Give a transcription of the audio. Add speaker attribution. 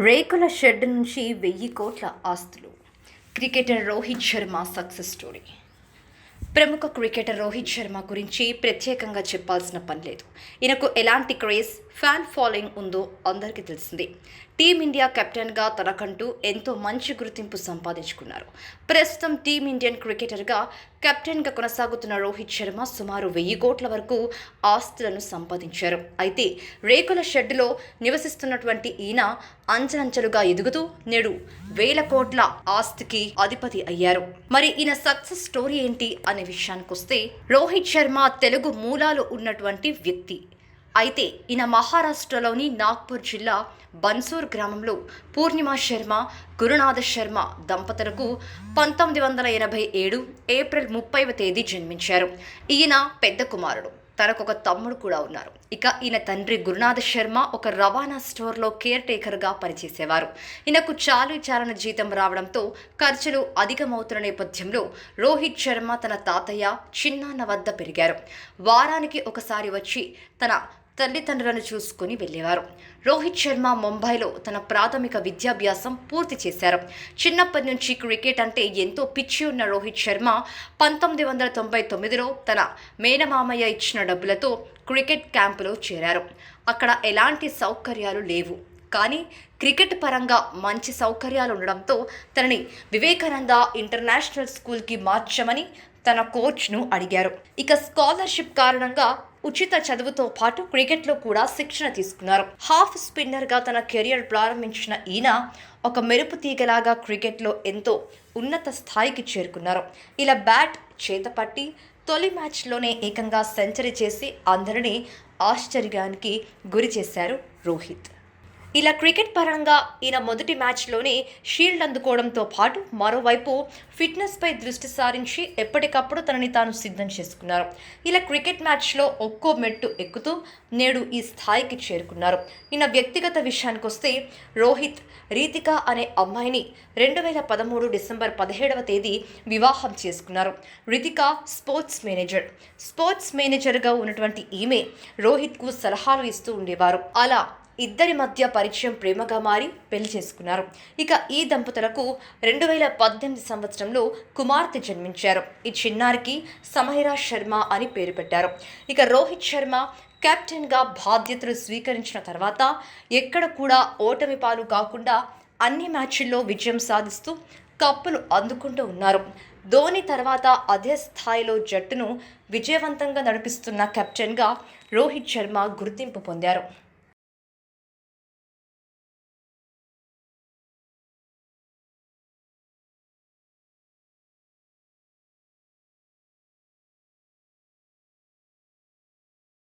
Speaker 1: రేకుల షెడ్ నుంచి వెయ్యి కోట్ల ఆస్తులు. Cricketer Rohit Sharma success story. ప్రముఖ క్రికెటర్ రోహిత్ శర్మ గురించి ప్రత్యేకంగా చెప్పాల్సిన పని లేదు. ఈయనకు ఎలాంటి క్రేజ్ ఫ్యాన్ ఫాలోయింగ్ ఉందో అందరికీ తెలిసిందే. టీమిండియా కెప్టెన్గా తనకంటూ ఎంతో మంచి గుర్తింపు సంపాదించుకున్నారు. ప్రస్తుతం టీమిండియన్ క్రికెటర్గా కెప్టెన్గా కొనసాగుతున్న రోహిత్ శర్మ సుమారు వెయ్యి కోట్ల వరకు ఆస్తులను సంపాదించారు. అయితే రేకుల షెడ్డులో నివసిస్తున్నటువంటి ఈయన అంచెలంచెలుగా ఎదుగుతూ నేడు వేల కోట్ల ఆస్తికి అధిపతి అయ్యారు. మరి ఈయన సక్సెస్ స్టోరీ ఏంటి అనే విషయానికొస్తే రోహిత్ శర్మ తెలుగు మూలాలు ఉన్నటువంటి వ్యక్తి. అయితే ఈయన మహారాష్ట్రలోని నాగ్పూర్ జిల్లా బన్సూర్ గ్రామంలో పూర్ణిమ శర్మ గురునాథ శర్మ దంపతులకు పంతొమ్మిది వందల ఎనభై ఏడు ఏప్రిల్ ముప్పైవ తేదీ జన్మించారు. ఈయన పెద్ద కుమారుడు. తనకు ఒక తమ్ముడు కూడా ఉన్నారు. ఇక ఈయన తండ్రి గురునాథ శర్మ ఒక రవాణా స్టోర్లో కేర్ టేకర్గా పనిచేసేవారు. ఈయనకు చాలు చాలన జీతం రావడంతో ఖర్చులు అధికమవుతున్న నేపథ్యంలో రోహిత్ శర్మ తన తాతయ్య చిన్నాన్న వద్ద పెరిగారు. వారానికి ఒకసారి వచ్చి తన తల్లిదండ్రులను చూసుకుని వెళ్ళేవారు. రోహిత్ శర్మ ముంబైలో తన ప్రాథమిక విద్యాభ్యాసం పూర్తి చేశారు. చిన్నప్పటి నుంచి క్రికెట్ అంటే ఎంతో పిచ్చి ఉన్న రోహిత్ శర్మ పంతొమ్మిది వందల తొంభై తొమ్మిదిలో తన మేనమామయ్య ఇచ్చిన డబ్బులతో క్రికెట్ క్యాంపులో చేరారు. అక్కడ ఎలాంటి సౌకర్యాలు లేవు. కానీ క్రికెట్ పరంగా మంచి సౌకర్యాలు ఉండడంతో తనని వివేకానంద ఇంటర్నేషనల్ స్కూల్కి మార్చమని తన కోచ్ను అడిగారు. ఇక స్కాలర్షిప్ కారణంగా ఉచిత చదువుతో పాటు క్రికెట్లో కూడా శిక్షణ తీసుకున్నారు. హాఫ్ స్పిన్నర్గా తన కెరియర్ ప్రారంభించిన ఈయన ఒక మెరుపు తీగలాగా క్రికెట్లో ఎంతో ఉన్నత స్థాయికి చేరుకున్నారు. ఇలా బ్యాట్ చేతపట్టి తొలి మ్యాచ్లోనే ఏకంగా సెంచరీ చేసి అందరినీ ఆశ్చర్యానికి గురి చేశారు రోహిత్. ఇలా క్రికెట్ పరంగా ఈయన మొదటి మ్యాచ్లోనే షీల్డ్ అందుకోవడంతో పాటు మరోవైపు ఫిట్నెస్పై దృష్టి సారించి ఎప్పటికప్పుడు తనని తాను సిద్ధం చేసుకున్నారు. ఇలా క్రికెట్ మ్యాచ్లో ఒక్కో మెట్టు ఎక్కుతూ నేడు ఈ స్థాయికి చేరుకున్నారు. ఈయన వ్యక్తిగత విషయానికి వస్తే రోహిత్ రీతిక అనే అమ్మాయిని రెండు వేల పదమూడు డిసెంబర్ పదిహేడవ తేదీ వివాహం చేసుకున్నారు. Ritika sports manager. స్పోర్ట్స్ మేనేజర్గా ఉన్నటువంటి ఈమె రోహిత్కు సలహాలు ఇస్తూ ఉండేవారు. అలా ఇద్దరి మధ్య పరిచయం ప్రేమగా మారి పెళ్ళి చేసుకున్నారు. ఇక ఈ దంపతులకు రెండు వేల పద్దెనిమిది సంవత్సరంలో కుమార్తె జన్మించారు. ఈ చిన్నారికి సమహిరా శర్మ అని పేరు పెట్టారు. ఇక రోహిత్ శర్మ కెప్టెన్గా బాధ్యతలు స్వీకరించిన తర్వాత ఎక్కడ కూడా ఓటమి పాలు కాకుండా అన్ని మ్యాచ్ల్లో విజయం సాధిస్తూ కప్పులు అందుకుంటూ ఉన్నారు. ధోని తర్వాత అదే స్థాయిలో జట్టును విజయవంతంగా నడిపిస్తున్న కెప్టెన్గా రోహిత్ శర్మ గుర్తింపు పొందారు.